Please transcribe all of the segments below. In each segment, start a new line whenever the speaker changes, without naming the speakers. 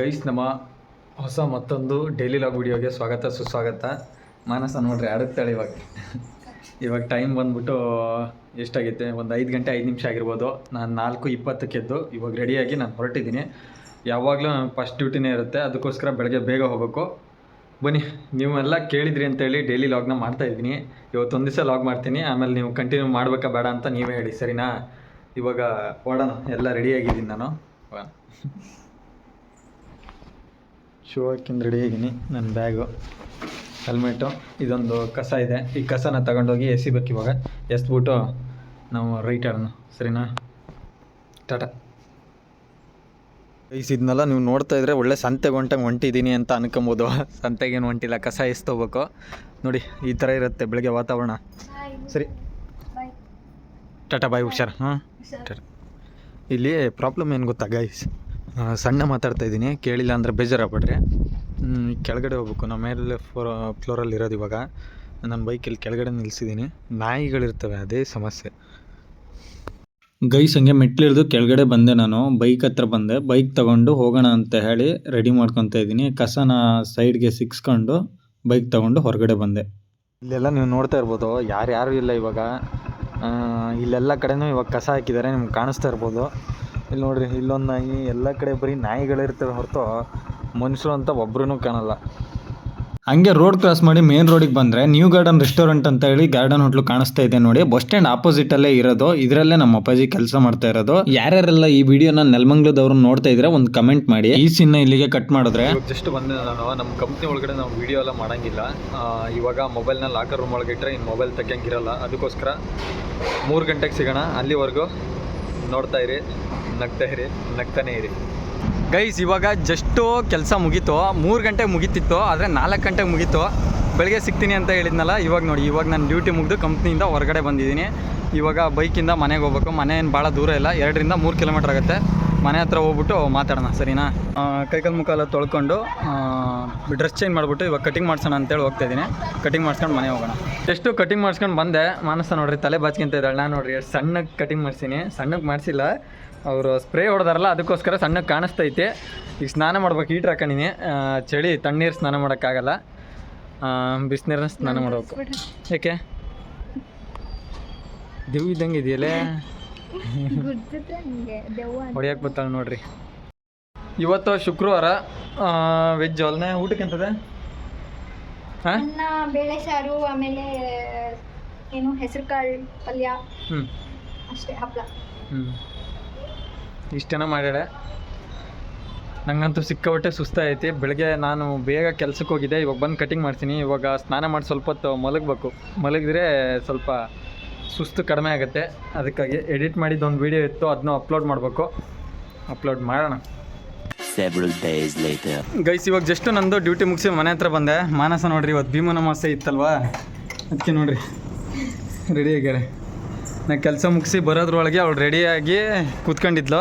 Guys, ನಮ್ಮ ಹೊಸ ಮತ್ತೊಂದು ಡೈಲಿ ಲಾಗ್ ವಿಡಿಯೋಗೆ ಸ್ವಾಗತ, ಸುಸ್ವಾಗತ. ಮಾನಸ ನೋಡ್ರಿ ಆಡುತ್ತಾಳೆ ಇವಾಗ. ಇವಾಗ ಟೈಮ್ ಬಂದ್ಬಿಟ್ಟು ಎಷ್ಟಾಗೈತೆ? ಒಂದು ಐದು ಗಂಟೆ ಐದು ನಿಮಿಷ ಆಗಿರ್ಬೋದು. ನಾನು ನಾಲ್ಕು ಇಪ್ಪತ್ತಕ್ಕೆ ಎದ್ದು ಇವಾಗ ರೆಡಿಯಾಗಿ ನಾನು ಹೊರಟಿದ್ದೀನಿ. ಯಾವಾಗಲೂ ಫಸ್ಟ್ ಡ್ಯೂಟಿನೇ ಇರುತ್ತೆ. ಅದಕ್ಕೋಸ್ಕರ ಬೆಳಗ್ಗೆ ಬೇಗ ಹೋಗಬೇಕು. ಬನ್ನಿ, ನೀವೆಲ್ಲ ಕೇಳಿದ್ರಿ ಅಂತೇಳಿ ಡೈಲಿ ಲಾಗ್ನ ಮಾಡ್ತಾ ಇದ್ದೀನಿ. ಇವತ್ತೊಂದು ದಿವಸ ಲಾಗ್ ಮಾಡ್ತೀನಿ. ಆಮೇಲೆ ನೀವು ಕಂಟಿನ್ಯೂ ಮಾಡಬೇಕಾ ಬೇಡ ಅಂತ ನೀವೇ ಹೇಳಿ, ಸರಿನಾ? ಇವಾಗ ಓಡೋಣ. ಎಲ್ಲ ರೆಡಿಯಾಗಿದ್ದೀನಿ ನಾನು. ಶೂ ಹಾಕಿಂದ ರೆಡಿ ಆಗಿದ್ದೀನಿ. ನನ್ನ ಬ್ಯಾಗು ಹೆಲ್ಮೆಟು ಇದೊಂದು ಕಸ ಇದೆ. ಈ ಕಸನ ತಗೊಂಡೋಗಿ ಎಸಿಬೇಕು ಇವಾಗ. ಎಸ್ಬಿಟ್ಟು ನಾವು ರೈಟ್ ಆಡೋಣ ಸರಿನಾ? ಟಾಟಾ. ಗೈಸ್ ಇದನ್ನೆಲ್ಲ ನೀವು ನೋಡ್ತಾ ಇದ್ರೆ ಒಳ್ಳೆ ಸಂತೆಗೆ ಹೊಂಟಂಗೆ ಹೊಂಟಿದ್ದೀನಿ ಅಂತ ಅನ್ಕೊಬೋದು. ಸಂತೆಗೇನು ಹೊಂಟಿಲ್ಲ ಕಸ ಎಸ್ತೋಗ್ಬೇಕು ನೋಡಿ ಈ ಥರ ಇರುತ್ತೆ ಬೆಳಗ್ಗೆ ವಾತಾವರಣ. ಸರಿ. ಟಾಟಾ ಬಾಯ್ ಹುಷಾರ್. ಹಾಂ ಟಾಟಾ. ಇಲ್ಲಿ ಪ್ರಾಬ್ಲಮ್ ಏನು ಗೊತ್ತಾ ಗೈಸ್? ಸಣ್ಣ ಮಾತಾಡ್ತಾ ಇದ್ದೀನಿ. ಕೇಳಿಲ್ಲ ಅಂದರೆ ಬೇಜಾರಾಗ್ಬಿಡ್ರಿ. ಕೆಳಗಡೆ ಹೋಗ್ಬೇಕು. ನಮ್ಮ ಮೇಲೆ ಫ್ಲೋರ್ ಫ್ಲೋರಲ್ಲಿ ಇರೋದು ಇವಾಗ. ನನ್ನ ಬೈಕಲ್ಲಿ ಕೆಳಗಡೆ ನಿಲ್ಲಿಸಿದ್ದೀನಿ ನಾಯಿಗಳಿರ್ತವೆ, ಅದೇ ಸಮಸ್ಯೆ. ಗೈಸ್ ಹಂಗೆ ಮೆಟ್ಲಿಳಿದು ಕೆಳಗಡೆ ಬಂದೆ ನಾನು. ಬೈಕ್ ಹತ್ರ ಬಂದೆ. ಬೈಕ್ ತಗೊಂಡು ಹೋಗೋಣ ಅಂತ ಹೇಳಿ ರೆಡಿ ಮಾಡ್ಕೊತಾ ಇದ್ದೀನಿ. ಕಸನ ಸೈಡ್ಗೆ ಸಿಕ್ಸ್ಕೊಂಡು ಬೈಕ್ ತಗೊಂಡು ಹೊರಗಡೆ ಬಂದೆ. ಇಲ್ಲೆಲ್ಲ ನೀವು ನೋಡ್ತಾ ಇರ್ಬೋದು. ಯಾರ್ಯಾರು ಇಲ್ಲ ಇವಾಗ. ಇಲ್ಲೆಲ್ಲ ಕಡೆನೂ ಇವಾಗ ಕಸ ಹಾಕಿದ್ದಾರೆ. ನಿಮ್ಗೆ ಕಾಣಿಸ್ತಾ ಇರ್ಬೋದು. ಇಲ್ಲಿ ನೋಡ್ರಿ ಇಲ್ಲೊಂದು ನಾಯಿ ಎಲ್ಲ ಕಡೆ ಬರೀ ನಾಯಿಗಳಿರ್ತವೆ ಹೊರತು ಮನುಷ್ಯರು ಅಂತ ಒಬ್ರು ಕಾಣಲ್ಲ. ಹಂಗೆ ರೋಡ್ ಕ್ರಾಸ್ ಮಾಡಿ ಮೇನ್ ರೋಡಿಗೆ ಬಂದರೆ ನ್ಯೂ ಗಾರ್ಡನ್ ರೆಸ್ಟೋರೆಂಟ್ ಅಂತ ಹೇಳಿ ಗಾರ್ಡನ್ ಹೋಟ್ಲು ಕಾಣಿಸ್ತಾ ಇದೆ ನೋಡಿ. ಬಸ್ ಸ್ಟ್ಯಾಂಡ್ ಆಪೋಸಿಟ್ ಅಲ್ಲೇ ಇರೋದು. ಇದರಲ್ಲೇ ನಮ್ಮ ಅಪ್ಪಾಜಿ ಕೆಲಸ ಮಾಡ್ತಾ ಇರೋದು. ಯಾರ್ಯಾರೆಲ್ಲ ಈ ವಿಡಿಯೋನ ನೆಲಮಂಗ್ಲದವ್ರು ನೋಡ್ತಾ ಇದ್ರೆ ಒಂದು ಕಮೆಂಟ್ ಮಾಡಿ. ಈ ಸಿನ್ನ ಇಲ್ಲಿಗೆ ಕಟ್ ಮಾಡಿದ್ರೆ. ಜಸ್ಟ್ ಬಂದೆ ನಾನು. ನಮ್ಮ ಕಂಪ್ನಿ ಒಳಗಡೆ ನಾವು ವಿಡಿಯೋ ಎಲ್ಲ ಮಾಡಂಗಿಲ್ಲ. ಇವಾಗ ಮೊಬೈಲ್ನ ಲಾಕರ್ ರೂಮ್ ಒಳಗೆ ಇಟ್ಟರೆ ಇನ್ನು ಮೊಬೈಲ್ ತೆಗಿಯಂಗಿರಲ್ಲ. ಅದಕ್ಕೋಸ್ಕರ ಮೂರು ಗಂಟೆಗೆ ಸಿಗೋಣ. ಅಲ್ಲಿವರೆಗೂ ನೋಡ್ತಾ ಇರಿ, ನಗ್ತಾ ಇರಿ, ನಗ್ತಾನೆ ಇರಿ. ಗೈಸ್ ಇವಾಗ ಜಸ್ಟು ಕೆಲಸ ಮುಗೀತು. ಮೂರು ಗಂಟೆಗೆ ಮುಗೀತಿತ್ತು, ಆದರೆ ನಾಲ್ಕು ಗಂಟೆಗೆ ಮುಗೀತು. ಬೆಳಗ್ಗೆ ಸಿಗ್ತೀನಿ ಅಂತ ಹೇಳಿದ್ನಲ್ಲ, ಇವಾಗ ನೋಡಿ, ಇವಾಗ ನಾನು ಡ್ಯೂಟಿ ಮುಗಿದು ಕಂಪ್ನಿಯಿಂದ ಹೊರಗಡೆ ಬಂದಿದ್ದೀನಿ. ಇವಾಗ ಬೈಕಿಂದ ಮನೆಗೆ ಹೋಗ್ಬೇಕು, ಮನೆ ಏನು ಭಾಳ ದೂರ ಇಲ್ಲ, ಎರಡರಿಂದ ಮೂರು ಕಿಲೋಮೀಟ್ರ್ ಆಗುತ್ತೆ. ಮನೆ ಹತ್ರ ಹೋಗ್ಬಿಟ್ಟು ಮಾತಾಡೋಣ ಸರಿನಾ? ಕೈಕಲ್ ಮುಖ ಎಲ್ಲ ತೊಳ್ಕೊಂಡು ಡ್ರೆಸ್ ಚೇಂಜ್ ಮಾಡಿಬಿಟ್ಟು ಇವಾಗ ಕಟಿಂಗ್ ಮಾಡ್ಸೋಣ ಅಂತೇಳಿ ಹೋಗ್ತಾ ಇದ್ದೀನಿ. ಕಟಿಂಗ್ ಮಾಡ್ಸ್ಕೊಂಡು ಮನೆ ಹೋಗೋಣ. ಎಷ್ಟು ಕಟಿಂಗ್ ಮಾಡ್ಸ್ಕೊಂಡು ಬಂದೆ ಮಾನಸ ನೋಡ್ರಿ ತಲೆ ಬಾಚ್ಕೊಂತ ಇದ್ದಾಳೆ. ನಾನು ನೋಡ್ರಿ ಎಷ್ಟು ಸಣ್ಣಗೆ ಕಟಿಂಗ್ ಮಾಡ್ಸೀನಿ. ಸಣ್ಣಗೆ ಮಾಡಿಸಿಲ್ಲ. ಅವರು ಸ್ಪ್ರೇ ಹೊಡೆದಾರಲ್ಲ ಅದಕ್ಕೋಸ್ಕರ ಸಣ್ಣಗೆ ಕಾಣಿಸ್ತೈತೆ. ಈಗ ಸ್ನಾನ ಮಾಡ್ಬೇಕು ಹೀಟ್ರ್ ಹಾಕೊಂಡಿನಿ. ಚಳಿ ತಣ್ಣೀರು ಸ್ನಾನ ಮಾಡೋಕ್ಕಾಗಲ್ಲ. ಬಿಸಿನೀರನ್ನ ಸ್ನಾನ ಮಾಡಬೇಕು. ಏಕೆ? ದಿವ್ ಇದ್ದಂಗೆ ಇದೆಯಲ್ಲೇ? ಹೊಡಿಯಕ್ಕೆ ಬತ್ತಾಳ ನೋಡ್ರಿ. ಇವತ್ತು ಶುಕ್ರವಾರ ವೆಜ್ ಅಲ್ನೇ? ಊಟಕ್ಕೆ ಅಂತದ
ಅನ್ನ ಬೇಳೆ ಸಾರು ಆಮೇಲೆ ಏನು ಹೆಸರು ಕಾಳು ಪಲ್ಯ ಅಷ್ಟೇ ಹಪ್ಪಳ
ಇಷ್ಟೇನ ಮಾಡ್ಯಾಳೆ ನಂಗಂತೂ ಸಿಕ್ಕಾಪಟ್ಟೆ ಸುಸ್ತಾಗೈತಿ ಬೆಳಗ್ಗೆ ನಾನು ಬೇಗ ಕೆಲ್ಸಕ್ಕೆ ಹೋಗಿದ್ದೆ. ಇವಾಗ ಬಂದು ಕಟಿಂಗ್ ಮಾಡ್ತೀನಿ. ಇವಾಗ ಸ್ನಾನ ಮಾಡಿ ಸ್ವಲ್ಪ ಹೊತ್ತು ಮಲಗಬೇಕು. ಮಲಗಿದ್ರೆ ಸ್ವಲ್ಪ ಸುಸ್ತು ಕಡಿಮೆ ಆಗುತ್ತೆ. ಅದಕ್ಕಾಗಿ ಎಡಿಟ್ ಮಾಡಿದ್ದೊಂದು ವೀಡಿಯೋ ಇತ್ತು ಅದನ್ನು ಅಪ್ಲೋಡ್ ಮಾಡಬೇಕು. ಅಪ್ಲೋಡ್ ಮಾಡೋಣ. ಗೈಸ್ ಇವಾಗ ಜಸ್ಟ್ ನಂದು ಡ್ಯೂಟಿ ಮುಗಿಸಿ ಮನೆ ಹತ್ರ ಬಂದೆ. ಮಾನಸ ನೋಡ್ರಿ ಇವತ್ತು ಭೀಮನ ಅಮಾವಾಸ್ಯೆ ಇತ್ತಲ್ವಾ? ಅದಕ್ಕೆ ನೋಡ್ರಿ. ರೆಡಿ ಆಗ್ಯಾರೆ ನಾ ಕೆಲಸ ಮುಗಿಸಿ ಬರೋದ್ರೊಳಗೆ ಅವಳು ರೆಡಿಯಾಗಿ ಕೂತ್ಕೊಂಡಿದ್ಲು.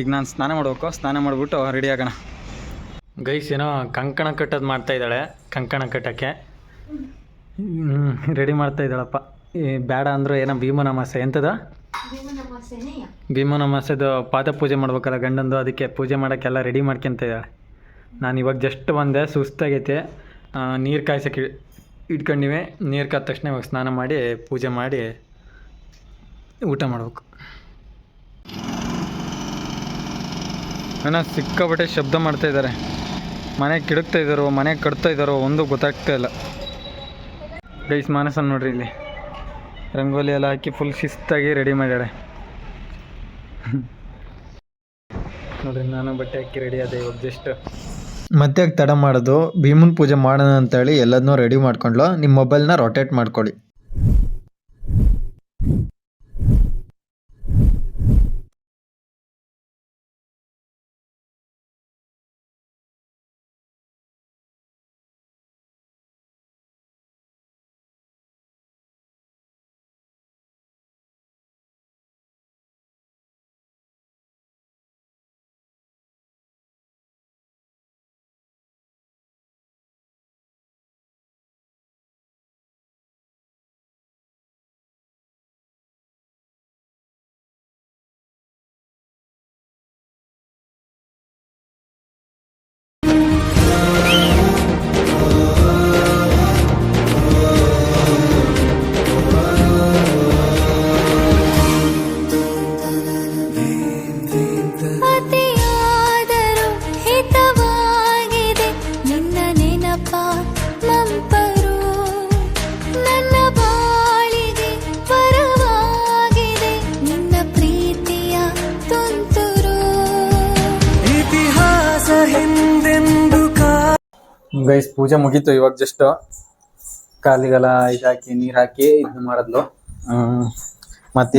ಈಗ ನಾನು ಸ್ನಾನ ಮಾಡ್ಬೇಕು. ಸ್ನಾನ ಮಾಡಿಬಿಟ್ಟು ರೆಡಿ ಆಗೋಣ. ಗೈಸ್ ಏನೋ ಕಂಕಣ ಕಟ್ಟೋದು ಮಾಡ್ತಾ ಇದ್ದಾಳೆ. ಕಂಕಣ ಕಟ್ಟೋಕ್ಕೆ. ರೆಡಿ ಮಾಡ್ತಾ ಇದ್ದಾಳಪ್ಪ. ಬೇಡ ಅಂದ್ರೆ ಏನೋ ಭೀಮನ ನಮಸ್ತೆ ಎಂಥದ ಭೀಮನ ಅಮಾವಾಸ್ಯೆದು ಪಾದ ಪೂಜೆ ಮಾಡ್ಬೇಕಲ್ಲ ಗಂಡಂದು, ಅದಕ್ಕೆ ಪೂಜೆ ಮಾಡೋಕ್ಕೆಲ್ಲ ರೆಡಿ ಮಾಡ್ಕೊಂತ ಇದ್ದಾಳೆ ನಾನು ಇವಾಗ ಜಸ್ಟ್ ಬಂದೆ, ಸುಸ್ತಾಗೈತೆ. ನೀರು ಕಾಯ್ಸಕ್ಕೆ ಇಟ್ಕೊಂಡಿವೆ ಇಟ್ಕೊಂಡಿವಿ. ನೀರು ಕಾದ ತಕ್ಷಣ ಇವಾಗ ಸ್ನಾನ ಮಾಡಿ, ಪೂಜೆ ಮಾಡಿ ಊಟ ಮಾಡ್ಬೇಕು. ಅಣ್ಣ ಸಿಕ್ಕಾಪಟ್ಟೆ ಶಬ್ದ ಮಾಡ್ತಾ ಇದ್ದಾರೆ. ಮನೆ ಕಿಡಕ್ತಾ ಇದ್ದಾರೋ ಮನೆ ಕಟ್ತಾ ಇದ್ದಾರೋ ಒಂದು ಗೊತ್ತಾಗ್ತಾ ಇಲ್ಲ. ಗೈಸ್ ಮಾನಸ ನೋಡ್ರಿ ಇಲ್ಲಿ. ರಂಗೋಲಿ ಎಲ್ಲ ಹಾಕಿ ಫುಲ್ ಶಿಸ್ತಾಗಿ ರೆಡಿ ಮಾಡ್ಯಾಳೆ. ನೋಡ್ರಿ, ನಾನು ಬಟ್ಟೆ ಹಾಕಿ ರೆಡಿ ಆದೆ ಇವಾಗ ಜಸ್ಟ್ ಮತ್ತೆ ತಡ ಮಾಡೋದು, ಭೀಮನ್ ಪೂಜೆ ಮಾಡೋಣ ಅಂತೇಳಿ ಎಲ್ಲದನ್ನೂ ರೆಡಿ ಮಾಡ್ಕೊಂಡ್ಲು. ನಿಮ್ಮ ಮೊಬೈಲ್ನ ರೊಟೇಟ್ ಮಾಡ್ಕೊಳ್ಳಿ. ಗೈಸ್ ಪೂಜೆ ಮುಗೀತು. ಇವಾಗ ಜಸ್ಟ್ ಕಾಲಿಗೆಲ್ಲ ಇದಾಕಿ ನೀರ್ ಹಾಕಿ ಇದನ್ನ ಮಾಡದ್ಲು.
ಮತ್ತೆ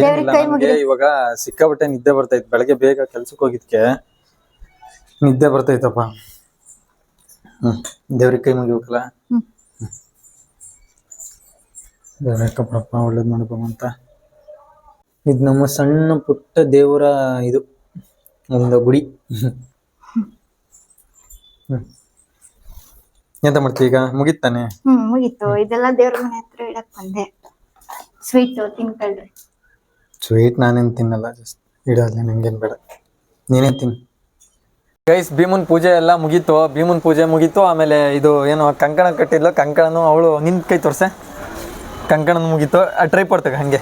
ಇವಾಗ ಸಿಕ್ಕಾಪಟ್ಟೆ ನಿದ್ದೆ ಬರ್ತೈತೆ ಬೆಳಗ್ಗೆ ಬೇಗ ಕೆಲ್ಸಕ್ಕೆ ಹೋಗಿದ್ಕೆ. ನಿದ್ದೆ ಬರ್ತೈತಪ್ಪ ಹ್ಮ್ ದೇವ್ರಿಗೆ ಕೈ ಮುಗಿಬೇಕಲ್ಲ?
ಹ್ಮ್.
ದೇವ್ರಕ್ಕಪ್ಪಡಪ್ಪ ಒಳ್ಳೇದ್ ಮಾಡಪ್ಪ ಅಂತ. ಇದು ನಮ್ಮ ಸಣ್ಣ ಪುಟ್ಟ ದೇವರ ಇದು ಒಂದು ಗುಡಿ. ಹ್ಮ್. ಎಂತ ಮಾಡ್ತೀವಿ ಈಗ? ಮುಗಿತಾನೆ?
ಹ್ಮ್ ಮುಗೀತು. ಇದೆಲ್ಲ ದೇವ್ರ ಮನೆ ಹತ್ರ ಇಡಕ್ ಬಂದೆ. ಸ್ವೀಟ್ ತಿನ್ಕೊಳ್ರಿ.
ಸ್ವೀಟ್ ನಾನೇನು ತಿನ್ನಲ್ಲ ಜಸ್ಟ್ ಇಡೋದ್ಲೆ ನಂಗೇನು ಬೇಡ. ನೀನೇ ತಿನ್. ಗೈಸ್ ಭೀಮನ್ ಪೂಜೆ ಎಲ್ಲ ಮುಗೀತು. ಭೀಮನ್ ಪೂಜೆ ಮುಗೀತು. ಆಮೇಲೆ ಇದು ಏನು ಕಂಕಣ ಕಟ್ಟಿದ್ಲು. ಕಂಕಣನು ಅವಳು ನಿನ್ ಕೈ ತೋರ್ಸೆ. ಕಂಕಣ ಮುಗೀತು. ಟ್ರೈ ಪಡ್ತೇವೆ ಹಂಗೆ.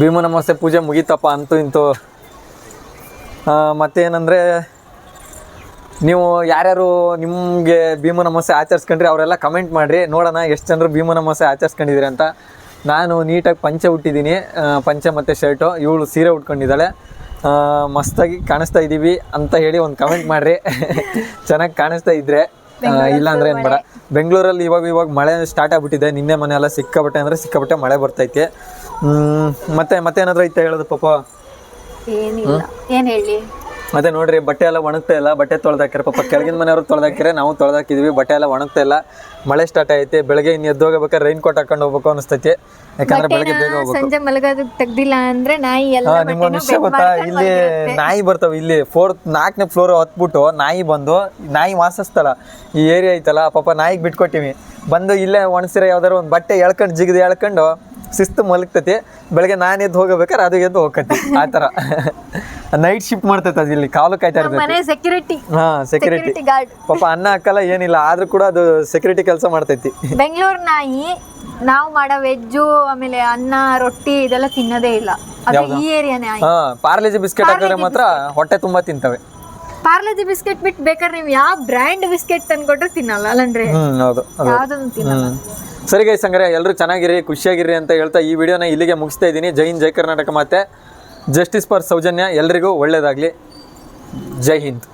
ಭೀಮನ ಅಮಾವಾಸ್ಯೆ ಪೂಜೆ ಮುಗೀತಪ್ಪ ಅಂತೂ ಇಂತೂ. ಮತ್ತೇನಂದ್ರೆ ನೀವು ಯಾರ್ಯಾರು ನಿಮಗೆ ಭೀಮನ ಮಸೆ ಆಚರಿಸ್ಕೊಂಡ್ರಿ ಅವರೆಲ್ಲ ಕಮೆಂಟ್ ಮಾಡಿರಿ. ನೋಡೋಣ ಎಷ್ಟು ಜನರು ಭೀಮನ ಮಸೆ ಆಚರಿಸ್ಕೊಂಡಿದ್ದೀರಿ ಅಂತ. ನಾನು ನೀಟಾಗಿ ಪಂಚೆ ಹುಟ್ಟಿದ್ದೀನಿ ಪಂಚೆ ಮತ್ತು ಶರ್ಟು ಇವಳು ಸೀರೆ ಉಟ್ಕೊಂಡಿದ್ದಾಳೆ. ಮಸ್ತಾಗಿ ಕಾಣಿಸ್ತಾ ಇದ್ದೀವಿ ಅಂತ ಹೇಳಿ ಒಂದು ಕಮೆಂಟ್ ಮಾಡಿರಿ. ಚೆನ್ನಾಗಿ ಕಾಣಿಸ್ತಾ ಇದ್ದರೆ ಇಲ್ಲ ಅಂದ್ರೆ ಏನು ಬೇಡ. ಬೆಂಗಳೂರಲ್ಲಿ ಇವಾಗ ಇವಾಗ ಮಳೆ ಸ್ಟಾರ್ಟ್ ಆಗಿಬಿಟ್ಟಿದೆ. ನಿನ್ನೆ ಮನೆ ಎಲ್ಲ ಸಿಕ್ಕಾಬಟ್ಟೆ ಅಂದರೆ ಸಿಕ್ಕಾಬಟ್ಟೆ ಮಳೆ ಬರ್ತೈತೆ. ಮತ್ತೆ ಮತ್ತೆ ಮತ್ತೇನಾದ್ರೂ ಐತೆ ಹೇಳೋದು ಪಾಪ?
ಏನಿಲ್ಲ. ಏನು ಹೇಳಿ?
ಮತ್ತೆ ನೋಡ್ರಿ ಬಟ್ಟೆ ಎಲ್ಲ ಒಣಗ್ತಾ ಇಲ್ಲ. ಬಟ್ಟೆ ತೊಳೆದಾಕಿರ ಪಾಪ ಕೆಳಗಿನ ಮನೆಯವರು ತೊಳೆದಾಕಿರೆ ನಾವು ತೊಳೆದಾಕಿದ್ವಿ. ಬಟ್ಟೆ ಎಲ್ಲ ಒಣಗ್ತಾ ಇಲ್ಲ. ಮಳೆ ಸ್ಟಾರ್ಟ್ ಐತೆ ಬೆಳಗ್ಗೆ ಇನ್ನು ಎದ್ದು ಹೋಗ್ಬೇಕಾದ್ರೆ ರೈನ್ ಕೋಟ್ ಹಾಕೊಂಡು ಹೋಗ್ಬೇಕು ಅನಿಸ್ತೈತಿ. ಯಾಕಂದ್ರೆ ಬೆಳಗ್ಗೆ ಬೇಗ ಹೋಗ್ಬೇಕು.
ಸಂಜೆ ಮಲಗೋದಕ್ ತೆಗ್ದಿಲ್ಲ ಅಂದ್ರೆ ನಾಯಿ ಎಲ್ಲ
ನಿಮ್ಗೊಂದು ವಿಷಯ ಗೊತ್ತಾ? ಇಲ್ಲಿ ನಾಯಿ ಬರ್ತಾವ. ಇಲ್ಲಿ ಫೋರ್ತ್ ನಾಲ್ಕನೇ ಫ್ಲೋರ್ ಹತ್ಬಿಟ್ಟು ನಾಯಿ ಬಂದು ನಾಯಿ ವಾಸಿಸ್ತಲ್ಲ. ಈ ಏರಿಯಾ ಐತಲ್ಲ ಪಾಪ ನಾಯಿಗೆ ಬಿಟ್ಕೊಟ್ಟಿವಿ. ಬಂದು ಇಲ್ಲೇ ಒಣಸಿರ ಯಾವ್ದಾರು ಒಂದು ಬಟ್ಟೆ ಎಳ್ಕೊಂಡು ಜಿಗಿದು ಎಳ್ಕೊಂಡು ಶಿಸ್ತು ಮಲಗ್ತತಿ. ಬೆಳಗ್ಗೆ ನಾನು ಎದ್ದು ಹೋಗಬೇಕಾದ್ರೆ ಅದು ಎದ್ದು ಹೋಗತಿ ಆ ಥರ. ನೈಟ್ ಶಿಫ್ಟ್ ಮಾಡ್ತೈತೆ ಅದು ಇಲ್ಲಿ ಕಾಲು ಕಾಯ್ತಾ ಇರ್ತದೆ
ಮನೆ ಸೆಕ್ಯೂರಿಟಿ
ಹಾ ಸೆಕ್ಯೂರಿಟಿ
ಸೆಕ್ಯೂರಿಟಿ ಗಾರ್ಡ್
ಪಾಪ ಅನ್ನ ಹಾಕಲ್ಲ ಏನಿಲ್ಲ ಆದ್ರೂ ಕೂಡ ಅದು ಸೆಕ್ಯೂರಿಟಿ ಕೆಲಸ ಮಾಡ್ತೈತಿ.
ಬೆಂಗಳೂರು ನಾಯಿ ನಾವು ಮಾಡೋ ವೆಜ್ಜು ಆಮೇಲೆ ಅನ್ನ ರೊಟ್ಟಿ ಇದೆಲ್ಲ ತಿನ್ನೋದೇ ಇಲ್ಲ. ಅದು ಈ ಏರಿಯಾನೇ ನಾಯಿ.
ಹಾ ಪಾರ್ಲೇಜಿ ಬಿಸ್ಕೆಟ್ ಹಾಕಿದ್ರೆ ಮಾತ್ರ ಹೊಟ್ಟೆ ತುಂಬಾ ತಿಂತವೆ.
ಪಾರ್ಲೆಜಿ ಬಿಸ್ಕೆಟ್ ಬಿಟ್ಟು ಬೇಕಾದ್ರೆ ನೀವು ಯಾವ ಬ್ರ್ಯಾಂಡ್ ಬಿಸ್ಕೆಟ್ ತಂದ್ಕೊಟ್ರೆ ತಿನ್ನಲ್ಲ ಅಲ್ಲಂದ್ರೆ?
ಹ್ಮ್ ಹೌದು ಅದು
ತಿನ್ನಲ್ಲ.
ಹ್ಮ್. ಸರಿ ಗೈಸ್ ಹಂಗಾರೆ ಎಲ್ಲರೂ ಚೆನ್ನಾಗಿರಿ ಖುಷಿಯಾಗಿರಿ ಅಂತ ಹೇಳ್ತಾ ಈ ವಿಡಿಯೋನ ಇಲ್ಲಿಗೆ ಮುಗಿಸ್ತಾ ಇದ್ದೀನಿ. ಜೈನ್ ಜೈ ಕರ್ನಾಟಕ ಮತ್ತೆ ಜಸ್ಟಿಸ್ ಫಾರ್ ಸೌಜನ್ಯ ಎಲ್ರಿಗೂ ಒಳ್ಳೆಯದಾಗಲಿ ಜೈ ಹಿಂದ್.